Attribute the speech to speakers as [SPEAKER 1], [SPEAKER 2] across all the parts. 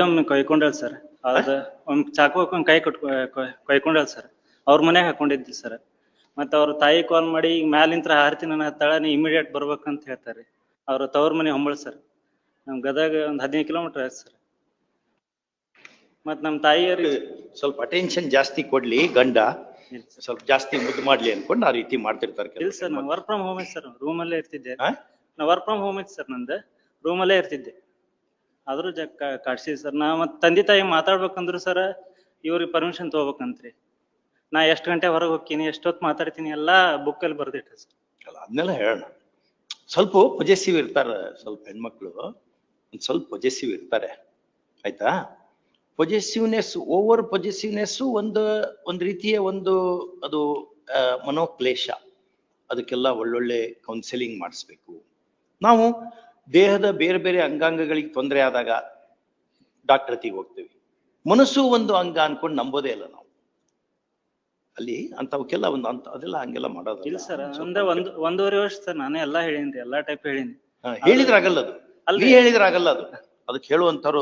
[SPEAKER 1] ಒಮ್ಮೆ ಕೊಯ್ಕೊಂಡಳ್ ಸರ್ ಅದ ಒಮ್ಮೆ ಚಾಕು ಹಾಕೊಂಡ್ ಕೈ ಕೊಟ್ ಕೈಕೊಂಡಲ್ ಸರ್ ಅವ್ರ ಮನ್ಯಾಗ ಹಾಕೊಂಡಿದ್ವಿ ಸರ್ ಮತ್ತ ಅವ್ರ ತಾಯಿ ಕಾಲ್ ಮಾಡಿ ಈಗ ಮ್ಯಾಲಿಂತ್ರ ಹಾರ್ತೀನಿ ಅನ್ನತ್ತಾಳ ನೀ ಇಮಿಡಿಯೇಟ್ ಬರ್ಬೇಕಂತ ಹೇಳ್ತಾರೆ. ಅವ್ರ ತವ್ರ ಮನೆ ಹೊಂಬಳ ಸರ್ ನಮ್ ಗದಗ ಒಂದ್ ಹದಿನೈದು ಕಿಲೋಮೀಟರ್ ಆಯ್ತು ಸರ್ ಮತ್ತ ನಮ್ ತಾಯಿಯವ್ರಿಗೆ
[SPEAKER 2] ಸ್ವಲ್ಪ ಅಟೆನ್ಷನ್ ಜಾಸ್ತಿ ಕೊಡ್ಲಿ ಗಂಡ. ಸ್ವಲ್ಪ ಜಾಸ್ತಿ ಮುದ್ದು ಮಾಡ್ಲಿ ಅನ್ಕೊಂಡು ಆ ರೀತಿ ಮಾಡ್ತಿರ್ತಾರೆ
[SPEAKER 1] ಇಲ್ಲ ಸರ್ ನಾ ವರ್ಕ್ ಫ್ರಮ್ ಹೋಮ್ ಐತಿ ಸರ್ ರೂಮಲ್ಲೇ ಅಲ್ಲೇ ಇರ್ತಿದ್ದೆ.
[SPEAKER 2] ಹಾ?
[SPEAKER 1] ನಾ ವರ್ಕ್ ಫ್ರಮ್ ಹೋಮ್ ಐತಿ ಸರ್ ನಂದು. ರೂಮಲ್ಲೇ ಅಲ್ಲೇ ಇರ್ತಿದ್ದೆ. ಆದ್ರೂ ಜಗ್ ಕಾಡ್ಸಿ ಸರ್. ನಾ ಮತ್ ತಂದೆ ತಾಯಿ ಮಾತಾಡ್ಬೇಕಂದ್ರು ಸರ್, ಇವ್ರಿಗೆ ಪರ್ಮಿಷನ್ ತಗೋಬೇಕಂತ್ರಿ. ನಾ ಎಷ್ಟ್ ಗಂಟೆ ಹೊರಗೆ ಹೋಗ್ತೀನಿ, ಎಷ್ಟೊತ್ ಮಾತಾಡ್ತೀನಿ, ಎಲ್ಲಾ ಬುಕ್ ಅಲ್ಲಿ ಸರ್.
[SPEAKER 2] ಅಲ್ಲ ಅದನ್ನೆಲ್ಲ ಹೇಳೋಣ. ಸ್ವಲ್ಪ ಪೊಜೆಸಿವ್ ಇರ್ತಾರ ಸ್ವಲ್ಪ ಹೆಣ್ಮಕ್ಳು. ಒಂದು ಸ್ವಲ್ಪ ಪೊಜೆಸಿವ್ ಇರ್ತಾರೆ. ಆಯ್ತಾ? ಪೊಜೆಸಿವ್ನೆಸ್ ಓವರ್ ಪೊಜೆಸಿವ್ನೆಸ್ ಒಂದು, ಒಂದ್ ರೀತಿಯ ಒಂದು, ಅದು ಮನೋಕ್ಲೇಶ. ಅದಕ್ಕೆಲ್ಲ ಒಳ್ಳೊಳ್ಳೆ ಕೌನ್ಸಿಲಿಂಗ್ ಮಾಡಿಸ್ಬೇಕು. ನಾವು ದೇಹದ ಬೇರೆ ಬೇರೆ ಅಂಗಾಂಗಗಳಿಗೆ ತೊಂದರೆ ಆದಾಗ ಡಾಕ್ಟರ್ ಹತ್ತಿಗೆ ಹೋಗ್ತೀವಿ. ಮನಸ್ಸು ಒಂದು ಅಂಗ ಅನ್ಕೊಂಡು ನಂಬೋದೇ ಇಲ್ಲ ನಾವು. ಅಲ್ಲಿ ಅಂತವಕ್ಕೆಲ್ಲ ಒಂದು ಅಂತ ಅದೆಲ್ಲ ಹಂಗೆಲ್ಲ ಮಾಡೋದು
[SPEAKER 1] ಇಲ್ಲ ಸರ್ ಅಂದ್ರೆ ಒಂದ್ ಒಂದೂವರೆ ವರ್ಷ ಸರ್ ನಾನೇ ಎಲ್ಲಾ ಹೇಳಿನಿ ಎಲ್ಲಾ ಟೈಪ್ ಹೇಳಿನಿ.
[SPEAKER 2] ಹೇಳಿದ್ರಾಗಲ್ಲ ಹೇಳಿದ್ರೆ ಆಗಲ್ಲ ಅದು.
[SPEAKER 1] ಅಲ್ಲಿ
[SPEAKER 2] ಹೇಳಿದ್ರಾಗಲ್ಲ ಹೇಳಿದ್ರೆ ಆಗಲ್ಲ ಅದು. ಅದಕ್ಕೆ ಹೇಳುವಂತವ್ರು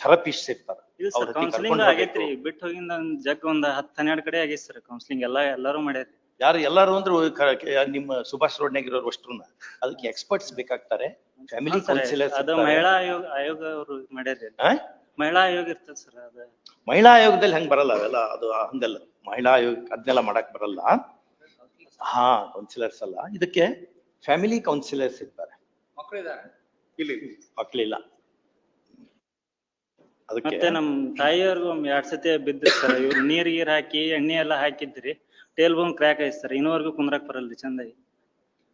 [SPEAKER 2] ಥೆರಪಿಸ್ಟ್ ಇರ್ತಾರೆ.
[SPEAKER 1] ಇಲ್ಲ ಸರ್ ಕೌನ್ಸಿಲಿಂಗ್ ಆಗೈತ್ರಿ. ಬಿಟ್ಟು ಹೋಗಿಂದ ಜಗ್ ಒಂದ್ ಹತ್ತ್ ಹನ್ನೆರಡು ಕಡೆ ಆಗೈತಿ ಸರ್ ಕೌನ್ಸಿಲಿಂಗ್ ಎಲ್ಲಾ ಎಲ್ಲಾರು ಮಾಡ್ಯಾರಿ.
[SPEAKER 2] ಯಾರು ಎಲ್ಲಾರು ಅಂದ್ರೆ ನಿಮ್ಮ ಸುಭಾಷ್ ರೋಡ್ನಾಗ ಇರೋರು ಅಷ್ಟ್ರನ್ನ ಅದಕ್ಕೆ ಎಕ್ಸ್ಪರ್ಟ್ಸ್ ಬೇಕಾಗ್ತಾರೆ. ಫ್ಯಾಮಿಲಿ
[SPEAKER 1] ಕೌನ್ಸಿಲರ್
[SPEAKER 2] ಕೌನ್ಸಿಲರ್ಸ್
[SPEAKER 1] ಅದು ಮಹಿಳಾ ಆಯೋಗ ಆಯೋಗ ಅವರು ಮಾಡ್ಯಾರ ಮಹಿಳಾ ಆಯೋಗ ಇರ್ತದ ಸರ್ ಅದ.
[SPEAKER 2] ಮಹಿಳಾ ಆಯೋಗದಲ್ಲಿ ಹಂಗ್ ಬರಲ್ಲ ಅವೆಲ್ಲ ಅದು ಹಂಗಲ್ಲ. ಮಹಿಳಾ ಆಯೋಗ ಅದನ್ನೆಲ್ಲ ಮಾಡಕ್ ಬರಲ್ಲ. ಹಾ ಕೌನ್ಸಿಲರ್ಸ್ ಅಲ್ಲ. ಇದಕ್ಕೆ ಫ್ಯಾಮಿಲಿ ಕೌನ್ಸಿಲರ್ಸ್ ಇರ್ತಾರೆ. ಮಕ್ಕಳಿಲ್ಲ ಅದಕ್ಕೆ
[SPEAKER 1] ಮತ್ತೆ ನಮ್ ತಾಯಿಯವ್ರಿಗೂ ಒಂದ್ ಎರಡ್ ಸತಿ ಸರ್ ಇವ್ರು ನೀರ್ ಗೀರ್ ಹಾಕಿ ಎಣ್ಣೆ ಎಲ್ಲಾ ಹಾಕಿದ್ರಿ. ಟೇಲ್ ಬೋನ್ ಕ್ರ್ಯಾಕ್ ಐತಿ ಸರ್ ಇನ್ನೂವರೆಗೂ ಕುಂದ್ರಕ್ ಬರಲ್ರಿ ಚಂದಾಗಿ.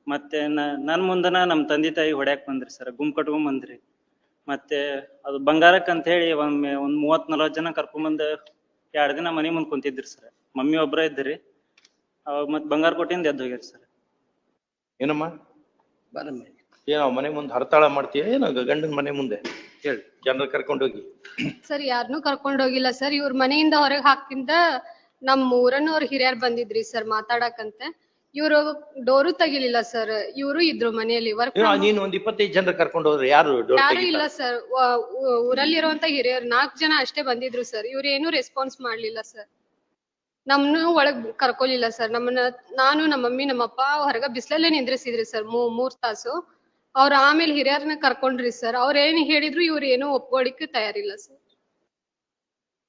[SPEAKER 1] ಮತ್ತೆ ನನ್ನ ನನ್ ಮುಂದನ ನಮ್ಮ ತಂದೆ ತಾಯಿ ಹೊಡ್ಯಾಕ್ ಬಂದ್ರಿ ಸರ್ ಗುಂಪ್ ಕಟ್ಕೊಂಡ್ ಬಂದ್ರಿ. ಮತ್ತೆ ಅದು ಬಂಗಾರಕ್ ಅಂತ ಹೇಳಿ ಒಮ್ಮೆ ಒಂದ್ ಮೂವತ್ ನಲ್ವತ್ ಜನ ಕರ್ಕೊಂಡ್ ಬಂದ್ ಎರಡ್ ದಿನ ಮನೆ ಮುಂದ್ ಕುಂತಿದ್ರಿ ಸರ್ ಮಮ್ಮಿ ಒಬ್ರ ಇದ್ರಿ ಅವಾಗ ಮತ್ ಬಂಗಾರ ಕೊಟ್ಟಿಂದ ಎದ್ದು ಹೋಗ್ಯಾರ ಸರ್
[SPEAKER 2] ಏನಮ್ಮ? ಏನೋ ಮನೆ ಮುಂದೆ ಹರತಾಳ ಮಾಡ್ತೀಯ? ಏನೋ ಗಂಡನ ಮನೆ ಮುಂದೆ? ಹೇಳಿ ಜನರ ಕರ್ಕೊಂಡು ಹೋಗಿ.
[SPEAKER 3] ಸರ್ ಯಾರನ್ನೂ ಕರ್ಕೊಂಡ್ ಹೋಗಿಲ್ಲ ಸರ್ ಇವ್ರ ಮನೆಯಿಂದ ಹೊರಗೆ ಹಾಕಿಂದ ನಮ್ ಊರನ್ನವ್ರ ಹಿರಿಯರ್ ಬಂದಿದ್ರಿ ಸರ್ ಮಾತಾಡಕಂತೆ. ಇವ್ರು ಡೋರು ತೆಗಿಲಿಲ್ಲ ಸರ್. ಇವ್ರು ಇದ್ರು ಮನೆಯಲ್ಲಿ ವರ್ಕ್
[SPEAKER 2] ಏನೋ ನೀನು ಒಂದ್ ಇಪ್ಪತ್ತೈದು ಜನರು ಕರ್ಕೊಂಡು ಹೋದ್ರೆ ಯಾರು
[SPEAKER 3] ಯಾರು ಇಲ್ಲ ಸರ್. ಊರಲ್ಲಿರುವಂತ ಹಿರಿಯರ್ ನಾಲ್ಕ್ ಜನ ಅಷ್ಟೇ ಬಂದಿದ್ರು ಸರ್. ಇವ್ರು ಏನು ರೆಸ್ಪಾನ್ಸ್ ಮಾಡ್ಲಿಲ್ಲ ಸರ್. ನಮ್ನು ಒಳಗ್ ಕರ್ಕೊಲಿಲ್ಲ ಸರ್. ನಮ್ಮನ್ನ ನಾನು ನಮ್ಮ ಮಮ್ಮಿ ನಮ್ಮಪ್ಪ ಹೊರಗ ಬಿಸ್ಲಲ್ಲೇ ನಿಂದ್ರಿಸಿದ್ರಿ ಸರ್ ಮೂ ಮೂರ್ ತಾಸು. ಅವ್ರ ಆಮೇಲೆ ಹಿರಿಯರ್ನ ಕರ್ಕೊಂಡ್ರಿ ಸರ್. ಅವ್ರ ಏನ್ ಹೇಳಿದ್ರು ಇವ್ರು ಏನು ಒಪ್ಕೊಳಿಕ್ಕೆ ತಯಾರಿಲ್ಲ ಸರ್.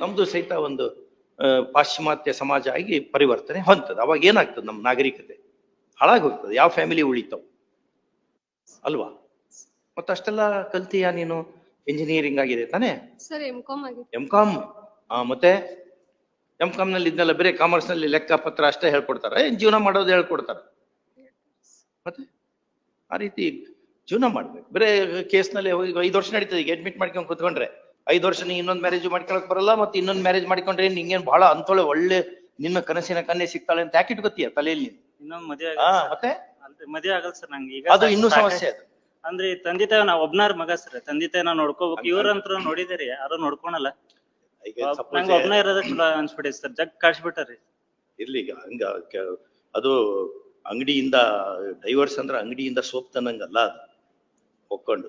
[SPEAKER 2] ನಮ್ದು ಸಹಿತ ಒಂದು ಪಾಶ್ಚಿಮಾತ್ಯ ಸಮಾಜ ಆಗಿ ಪರಿವರ್ತನೆ ಹೊಂತದ ಅವಾಗ ಏನಾಗ್ತದೆ ನಮ್ಮ ನಾಗರಿಕತೆ? ಹಾಳಾಗಿ ಹೋಗ್ತದೆ ಯಾವ ಫ್ಯಾಮಿಲಿ ಉಳಿತಾವ್ ಅಲ್ವಾ? ಮತ್ತಷ್ಟೆಲ್ಲ ಕಲ್ತೀಯ ನೀನು? ಇಂಜಿನಿಯರಿಂಗ್ ಆಗಿದೆ ತಾನೇ?
[SPEAKER 3] ಸರ್ ಎಂ ಕಾಮ್ ಆಗಿದೆ.
[SPEAKER 2] ಎಂ ಆ ಮತ್ತೆ? ಎಂ ಕಾಮ್ನಲ್ಲಿ ಇದ್ನೆಲ್ಲ ಬೇರೆ ಕಾಮರ್ಸ್ನಲ್ಲಿ ಲೆಕ್ಕ ಪತ್ರ ಅಷ್ಟೇ ಹೇಳ್ಕೊಡ್ತಾರೆ. ಏನ್ ಜೀವನ ಮಾಡೋದು ಹೇಳ್ಕೊಡ್ತಾರೆ? ಮತ್ತೆ? ಆ ರೀತಿ ಜೀವನ ಮಾಡ್ಬೇಕು. ಬರೇ ಕೇಸ್ನಲ್ಲಿ ಹೋಗಿ ಐದು ವರ್ಷ ನಡೀತದೆ ಈಗ ಅಡ್ಮಿಟ್ ಮಾಡ್ಕೊಂಡು ಕುತ್ಕೊಂಡ್ರೆ. ಐದು ವರ್ಷ ನೀ ಇನ್ನೊಂದು ಮ್ಯಾರೇಜ್ ಮಾಡ್ಕೊಳಕ್ ಬರಲ್ಲ ಮತ್ತೆ ಇನ್ನೊಂದು ಮ್ಯಾರೇಜ್ ಮಾಡ್ಕೊಂಡ್ರೆ ನಿಂಗೇನ್ ಬಹಳ ಅಂತೊಳೆ ಒಳ್ಳೆ ನಿನ್ನ ಕನಸಿನ ಕನ್ನೆ ಸಿಗ್ತಾಳೆ ಅಂತ ಯಾಕೆ ಇಟ್ಕೋತೀಯ ತಲೆಯಲ್ಲಿ? ನೀನು?
[SPEAKER 1] ಇನ್ನೊಂದ್ ಮದ್ವೆ
[SPEAKER 2] ಮತ್ತೆ?
[SPEAKER 1] ಮದುವೆ ಆಗಲ್ಲ ಸರ್ ನಂಗೆ. ಈಗ
[SPEAKER 2] ಅದು ಇನ್ನೂ ಸಮಸ್ಯೆ ಅದು.
[SPEAKER 1] ಅಂದ್ರೆ ತಂದೆ ತಾಯಿ ನಾ ಒಬ್ನಾರ ಮಗ ಸರ್. ತಂದೆ ತಾಯಿ ನಾ ನೋಡ್ಕೋಬೇಕು ಇವ್ರಂತ್ರ ನೋಡಿದಿರಿ ಯಾರು ನೋಡ್ಕೊಳಲ್ಲ.
[SPEAKER 2] ಈಗ
[SPEAKER 1] ನಂಗೆ ಒಬ್ನ ಇರೋದ ಚಲೋ ಅನ್ಸ್ಬಿಟ್ಟೈತಿ ಸರ್. ಜಗ್ ಕಾಡ್ಸ್ಬಿಟ್ಟಾರಿ
[SPEAKER 2] ಇರ್ಲಿ ಈಗ ಹಂಗ ಕ- ಅದು ಅಂಗಡಿಯಿಂದ ಡೈವರ್ಸ್ ಅಂದ್ರೆ ಅಂಗಡಿಯಿಂದ ಸೋಪ್ ತನ್ನಂಗಲ್ಲ ಅದು. ಒಕ್ಕೊಂಡು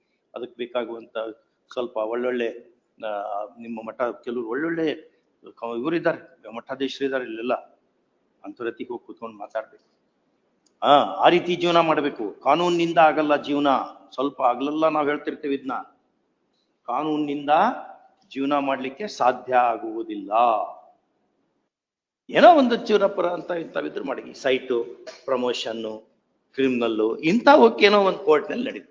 [SPEAKER 2] ಅದಕ್ಕೆ ಬೇಕಾಗುವಂತ ಸ್ವಲ್ಪ ಒಳ್ಳೊಳ್ಳೆ ಆ, ನಿಮ್ಮ ಮಠ ಕೆಲವರು ಒಳ್ಳೊಳ್ಳೆ ಇವರು ಇವರಿದ್ದಾರೆ ಮಠಾಧೀಶರು ಇದ್ದಾರೆ ಇಲ್ಲೆಲ್ಲ. ಅಂತರತಿಗೆ ಹೋಗಿ ಕೂತ್ಕೊಂಡು ಮಾತಾಡ್ಬೇಕು. ಹಾ ಆ ರೀತಿ ಜೀವನ ಮಾಡಬೇಕು. ಕಾನೂನಿನಿಂದ ಆಗಲ್ಲ ಜೀವನ. ಸ್ವಲ್ಪ ಆಗ್ಲಲ್ಲ ನಾವು ಹೇಳ್ತಿರ್ತೇವೆ ಇದನ್ನ ಕಾನೂನಿನಿಂದ ಜೀವನ ಮಾಡ್ಲಿಕ್ಕೆ ಸಾಧ್ಯ ಆಗುವುದಿಲ್ಲ. ಏನೋ ಒಂದು ಚೂರಪ್ಪರ ಅಂತ ಇಂಥವಿದ್ರು ಮಾಡಿ. ಸೈಟು ಪ್ರಮೋಷನ್ನು ಕ್ರಿಮಿನಲ್ಲು ಇಂಥವಕ್ಕೇನೋ ಒಂದು ಕೋರ್ಟ್ನಲ್ಲಿ ನಡೀತು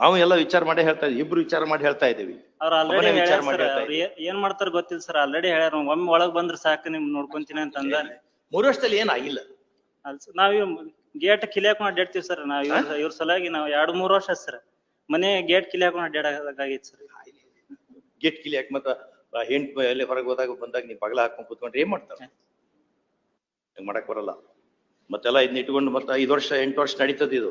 [SPEAKER 2] ನಾವು ಎಲ್ಲ ವಿಚಾರ ಮಾಡಿ ಹೇಳ್ತಾ ಇದ್ದೀವಿ ಇಬ್ರು ವಿಚಾರ ಮಾಡಿ ಹೇಳ್ತಾ ಇದ್ದೀವಿ.
[SPEAKER 1] ಅವ್ರ ಆಲ್ರೆಡಿ
[SPEAKER 2] ವಿಚಾರ ಮಾಡಿ ಹೇಳ್ತಾ
[SPEAKER 1] ಏನ್ ಮಾಡ್ತಾರ ಗೊತ್ತಿಲ್ಲ ಸರ್ ಆಲ್ರೆಡಿ ಹೇಳ್ಯಾರ ಒಮ್ಮೆ ಒಳಗ್ ಬಂದ್ರ ಸಾಕು ನಿಮ್ ನೋಡ್ಕೊಂತೀನಿ ಅಂತ ಅಂದಾರ
[SPEAKER 2] ಮೂರು ವರ್ಷದಲ್ಲಿ ಏನಾಗಿಲ್ಲ.
[SPEAKER 1] ನಾವ್ ಗೇಟ್ ಕಿಲಿ ಹಾಕೊಂಡ್ ಅಡ್ಡಾಡ್ತೀವಿ ಸರ್ ನಾವ್ ಇವ್ರ ಇವ್ರ ಸಲುವಾಗಿ ನಾವ್ ಎರಡ್ ಮೂರ್ ವರ್ಷ ಸರ್ ಮನೆ ಗೇಟ್ ಕಿಲಿ ಹಾಕೊಂಡ್ ಅಡ್ಡಾಡಕಾಗೈತಿ ಸರ್
[SPEAKER 2] ಗೇಟ್ ಕಿಲಿಯಾಕ್ ಮತ್ತ ಹೆಂಟ್ ಎಲ್ಲಿ ಹೊರಗೆ ಹೋದಾಗ ಬಂದಾಗ ನೀವು ಬಗಲ ಹಾಕೊಂಡ್ ಕೂತ್ಕೊಂಡ್ರೆ ಏನ್ ಮಾಡ್ತಾರೆ? ಮಾಡಕ್ ಬರಲ್ಲ. ಮತ್ತೆಲ್ಲ ಇದನ್ನ ಇಟ್ಕೊಂಡು ಮತ್ತೆ ಐದು ವರ್ಷ ಎಂಟು ವರ್ಷ ನಡೀತದ ಇದು.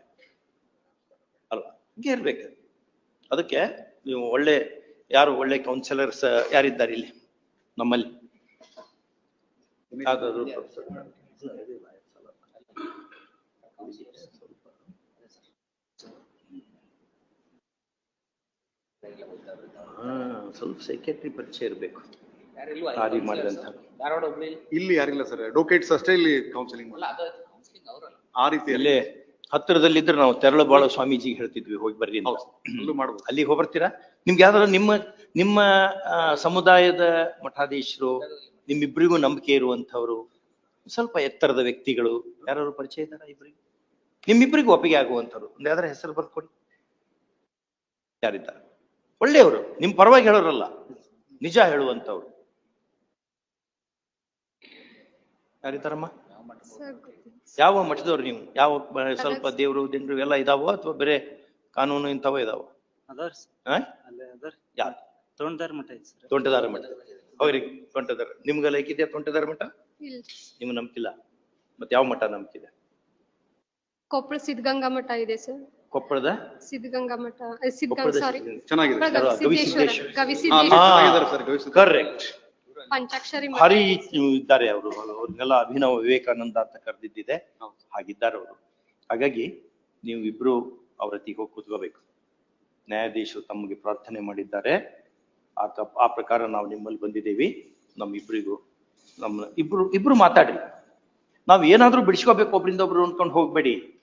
[SPEAKER 2] ಹಿಂಗೆ ಇರ್ಬೇಕು. ಅದಕ್ಕೆ ನೀವು ಒಳ್ಳೆ ಯಾರು ಒಳ್ಳೆ ಕೌನ್ಸಿಲರ್ಸ್ ಯಾರಿದ್ದಾರೆ ಇಲ್ಲಿ? ನಮ್ಮಲ್ಲಿ. ಯಾವ್ದಾದ್ರು ಹಾ ಸ್ವಲ್ಪ ಸೆಕ್ರೆಟರಿ ಪರಿಚಯ ಇರಬೇಕು. ಮಾಡಿದಂತ.
[SPEAKER 4] ಇಲ್ಲಿ ಯಾರಿಲ್ಲ ಸರ್ ಅಡ್ವೊಕೇಟ್ಸ್ ಅಷ್ಟೇ ಇಲ್ಲಿ ಕೌನ್ಸಿಲಿಂಗ್
[SPEAKER 5] ಅಲ್ಲ ಅದು ಕೌನ್ಸಿಲಿಂಗ್ ಅವರಲ್ಲ.
[SPEAKER 4] ಆ ರೀತಿ
[SPEAKER 2] ಇಲ್ಲೇ ಹತ್ತಿರದಲ್ಲಿದ್ರೆ ನಾವು ತೆರಳಬಾಳ ಸ್ವಾಮೀಜಿಗೆ ಹೇಳ್ತಿದ್ವಿ ಹೋಗಿ ಬರ್ರಿ ಅಂತ.
[SPEAKER 4] ಅಲ್ಲೂ ಮಾಡ್ಬೋದು.
[SPEAKER 2] ಅಲ್ಲಿಗೆ ಹೋಗ್ಬರ್ತೀರಾ? ನಿಮ್ಗೆ ಯಾವ್ದಾರ ನಿಮ್ಮ ನಿಮ್ಮ ಆ, ಸಮುದಾಯದ ಮಠಾಧೀಶರು ನಿಮ್ಮಿಬ್ಬರಿಗೂ ನಂಬಿಕೆ ಇರುವಂತವ್ರು ಸ್ವಲ್ಪ ಎತ್ತರದ ವ್ಯಕ್ತಿಗಳು ಯಾರು ಪರಿಚಯ ಇದ್ದಾರಾ ಇಬ್ಬರಿಗೆ ನಿಮ್ಮಿಬ್ಬರಿಗೂ ಒಪ್ಪಿಗೆ ಆಗುವಂಥವ್ರು ಒಂದು ಯಾವ್ದಾರ ಹೆಸರು ಬರ್ಕೊಡಿ ಯಾರಿದ್ದಾರೆ? ಒಳ್ಳೆಯವರು ನಿಮ್ ಪರವಾಗಿ ಹೇಳೋರಲ್ಲ ನಿಜ ಹೇಳುವಂತವ್ರು ಯಾರಿದ್ದಾರಮ್ಮ. ಯಾವ ಮಠದವ್ರು ನೀವು? ಯಾವ ಬ- ಸ್ವಲ್ಪ ದೇವರು ದಿಂಡ್ರು ಎಲ್ಲ ಇದಾವೋ ಅಥವಾ ಬೇರೆ ಕಾನೂನು ಇಂಥವ ಇದಾವ? ತೋಂಟದಾರ?
[SPEAKER 1] ಅಲ್ಲೇ ಅದರ್ ತೊಂಡದಾರ ಮಠ ಐತಿ ಸರ್.
[SPEAKER 2] ತೋಂಟದಾರ ಮಠ. ಹೋಗ್ರಿ ತೋಂಟದಾರ. ನಿಮ್ಗೆಲ್ಲ ಇದೆಯಾ ತೋಂಟದಾರ ಮಠ?
[SPEAKER 3] ಇಲ್ಲ.
[SPEAKER 2] ನಿಮ್ಗೆ ನಂಬಿಕಿಲ್ಲ ಮತ್ತೆ ಯಾವ ಮಠ ನಂಬಿಕಿದೆ
[SPEAKER 3] ಕೊಪ್ಪಳ ಸಿದ್ಧಗಂಗಾ ಮಠ ಇದೆ ಸರ್.
[SPEAKER 2] ಕೊಪ್ಪಳದ?
[SPEAKER 3] ಸಿದ್ಧಗಂಗಾ ಮಠ. ಸಿದ್ಧಗಂಗಾ
[SPEAKER 2] ಕೊಪ್ಪಳದ
[SPEAKER 3] ಸಾರಿ
[SPEAKER 4] ಚೆನ್ನಾಗಿದೆ. ಸರ್
[SPEAKER 2] ಕರೆಕ್ಟ್
[SPEAKER 3] ಪಂಚಾಕ್ಷರಿ ಹರಿ
[SPEAKER 2] ಭಾರಿ ಇದ್ದಾರೆ ಅವರು. ಅವ್ರನ್ನೆಲ್ಲ ಅಭಿನವ ವಿವೇಕಾನಂದ ಅಂತ ಕರೆದಿದ್ದಿದೆ. ಹಾಗಿದ್ದಾರೆ ಅವರು. ಹಾಗಾಗಿ ನೀವು ಇಬ್ರು ಅವ್ರ ಹತ್ತಿಗೆ ಹೋಗಿ ಕೂತ್ಕೋಬೇಕು. ನ್ಯಾಯಾಧೀಶರು ತಮಗೆ ಪ್ರಾರ್ಥನೆ ಮಾಡಿದ್ದಾರೆ. ಆ ಕ- ಆ ಪ್ರಕಾರ ನಾವು ನಿಮ್ಮಲ್ಲಿ ಬಂದಿದ್ದೀವಿ. ನಮ್ಮಿಬ್ಬರಿಗೂ ನಮ್ಮ ಇಬ್ರು ಇಬ್ರು ಮಾತಾಡಿ. ನಾವು ಏನಾದ್ರೂ ಬಿಡಿಸ್ಕೋಬೇಕು ಒಬ್ರಿಂದ ಒಬ್ರು ಅನ್ಕೊಂಡು ಹೋಗ್ಬೇಡಿ.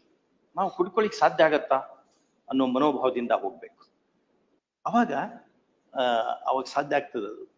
[SPEAKER 2] ನಾವು ಕುಡ್ಕೊಳಿಕ್ ಸಾಧ್ಯ ಆಗತ್ತಾ ಅನ್ನೋ ಮನೋಭಾವದಿಂದ ಹೋಗ್ಬೇಕು. ಅವಾಗ ಆ, ಅವಾಗ ಸಾಧ್ಯ ಆಗ್ತದೆ ಅದು.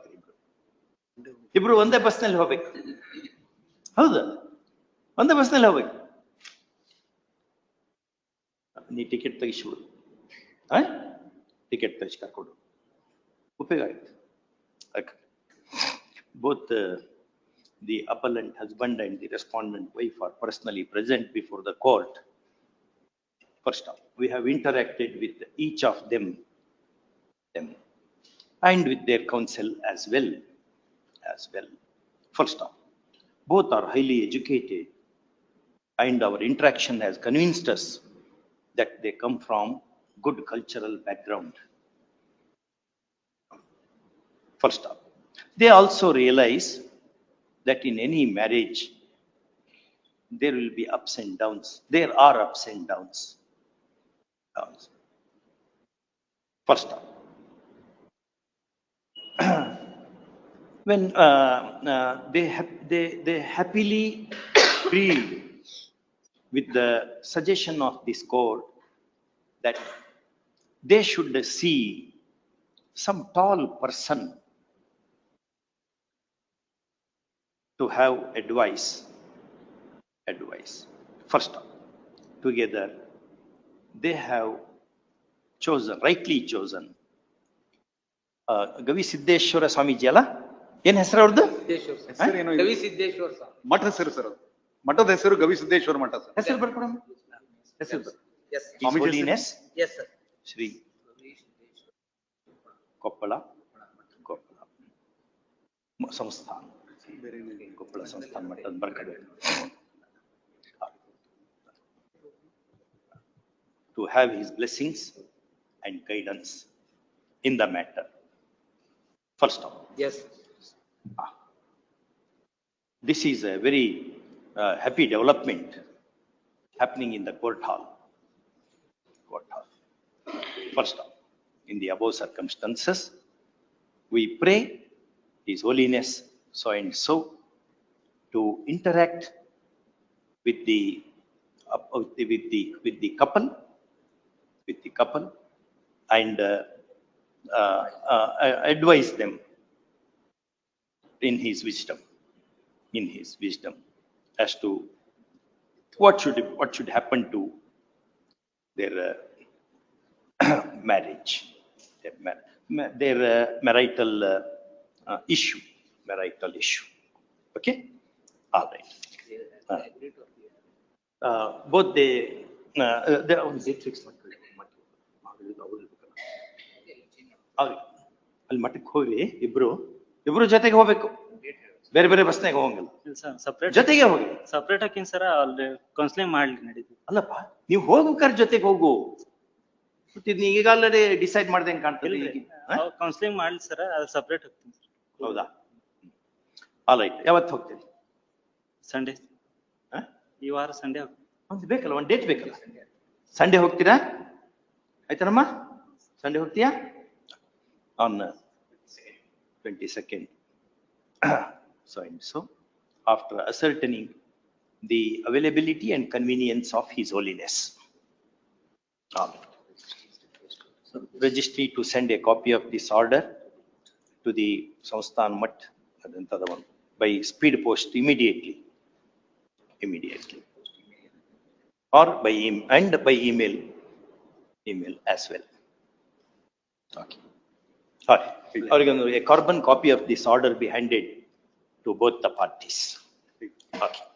[SPEAKER 2] ಇಬ್ರು ಇಬ್ರು ಒಂದೇ ಬಸ್ನಲ್ಲಿ ಹೋಗ್ಬೇಕು ಹೌದಾ ಒಂದೇ ಬಸ್ನಲ್ಲಿ ಹೋಗ್ಬೇಕು ನೀ ಟಿಕೆಟ್ ತೆಗಿಸ್ಬಿಡು ಆ ಟಿಕೆಟ್ ತೆಗಿಸಿ ಕರ್ಕೊಂಡು ಉಪಯೋಗ ಆಗುತ್ತೆ both uh, the appellant husband and the respondent wife are personally present before the court. First off, we have interacted with each of them, them, and with their counsel as well, as well. First off, both are highly educated, and our interaction has convinced us that they come from good cultural background. First off, they also realize that in any marriage, there will be ups and downs. There are ups and downs. Downs. First off, when uh, uh, they, they, they happily agreed with the suggestion of this court that they should see some tall person to have advice advice. First together they have chosen rightly chosen uh, gavi siddeshwara swami jala ಏನ್ ಹೆಸರು ಅವ್ರದ್ದು
[SPEAKER 5] Siddeshwara sir.
[SPEAKER 4] ಹೆಸರೇನೋ ಇದೆ.
[SPEAKER 5] ಕವಿ Siddeshwara sir.
[SPEAKER 4] ಮಠ ಹೆಸರು sir ಅದು. ಮಠದ ಹೆಸರು ಗವಿಸಿದ್ದೇಶ್ವರ ಮಠ sir.
[SPEAKER 2] ಹೆಸರು ಬರ್ಕೊಡಮ್ಮ ಹೆಸರು ಬರ್
[SPEAKER 5] ಎಸ್.
[SPEAKER 4] ಸ್ವಾಮೀಜಿ ಹೆಸರು?
[SPEAKER 2] Holiness
[SPEAKER 5] yes sir.
[SPEAKER 2] Shri Koppal. Koppal. ಮ- ಸಂಸ್ಥಾನ. ಕೊಪ್ಪಳ ಸಂಸ್ಥಾನ ಮಟ್ಟದ ಬರ್ಕಬೇಕು to have his blessings and guidance in the matter. First of all,
[SPEAKER 5] yes
[SPEAKER 2] this is a very uh, happy development happening in the court hall. Court hall. First of all, in the above circumstances, we pray His Holiness so and so to interact with the, uh, with the, with the, couple, with the couple, and uh, uh, uh, advise them in his wisdom, in his wisdom as to what should, what should happen to their uh, marriage, their ma- ma- their uh, marital uh, uh, issue, marital issue. Okay? All right. Uh, uh, both they, uh, uh, they ಅವ್ರು date fix ಮಾಡ್ಕೊಳ್ಳಿ. ಅವ್ರು- ಅವ್ರು ಇರ್ಬೇಕಲ್ಲ. ಅವ್ರು ಅಲ್ಲಿ ಮಠಕ್ಕೆ ಹೋಗಿ ಇಬ್ರು ಇಬ್ರು ಜೊತೆಗೆ ಹೋಗ್ಬೇಕು. ಬೇರೆ ಬೇರೆ ಬಸ್ನಾಗ ಹೋಗಂಗಿಲ್ಲ.
[SPEAKER 1] ಸಪ್ರೇಟ್
[SPEAKER 2] ಜೊತೆಗೆ ಹೋಗಿ
[SPEAKER 1] ಸಪ್ರೇಟ್ ಹಾಕಿನ್ ಸರ್ ಅಲ್ಲಿ ಕೌನ್ಸಿಲಿಂಗ್ ಮಾಡ್ಲಿ ನಡೀತು.
[SPEAKER 2] ಅಲ್ಲಪ್ಪ ನೀವು ಹೋಗ್ಬೇಕಾದ್ರೆ ಜೊತೆಗೆ ಹೋಗು. ಈಗ ಆಲ್ರೆಡಿ ಡಿಸೈಡ್ ಮಾಡ್ದಂಗೆ ಕಾಣ್ತಿಲ್ಲ
[SPEAKER 1] ಕೌನ್ಸಿಲಿಂಗ್ ಮಾಡ್ಲಿ ಸರ್ ಅದು ಸಪ್ರೇಟ್ ಹೋಗ್ತೀನಿ
[SPEAKER 2] ಹೌದಾ? ಆಲ್ ರೈಟ್ ಯಾವತ್ತು ಹೋಗ್ತೀನಿ
[SPEAKER 1] ಸಂಡೇ ಈ ವಾರ ಸಂಡೇ ಹೋಗ್ತೀನಿ.
[SPEAKER 2] ಒಂದು ಬೇಕಲ್ಲ ಒಂದು ಡೇಟ್ ಬೇಕಲ್ಲ? ಸಂಡೇ ಹೋಗ್ತೀರಾ? ಆಯ್ತಾನಮ್ಮ? ಸಂಡೇ ಹೋಗ್ತೀಯಾ? ಅವನ್ನ 22nd. so and so, after ascertaining the availability and convenience of His Holiness. Um, registry to send a copy of this order to the Samsthan Mat by speed post immediately. Immediately. Or by and by email email as well. Okay or a carbon copy of this order be handed to both the parties. Okay.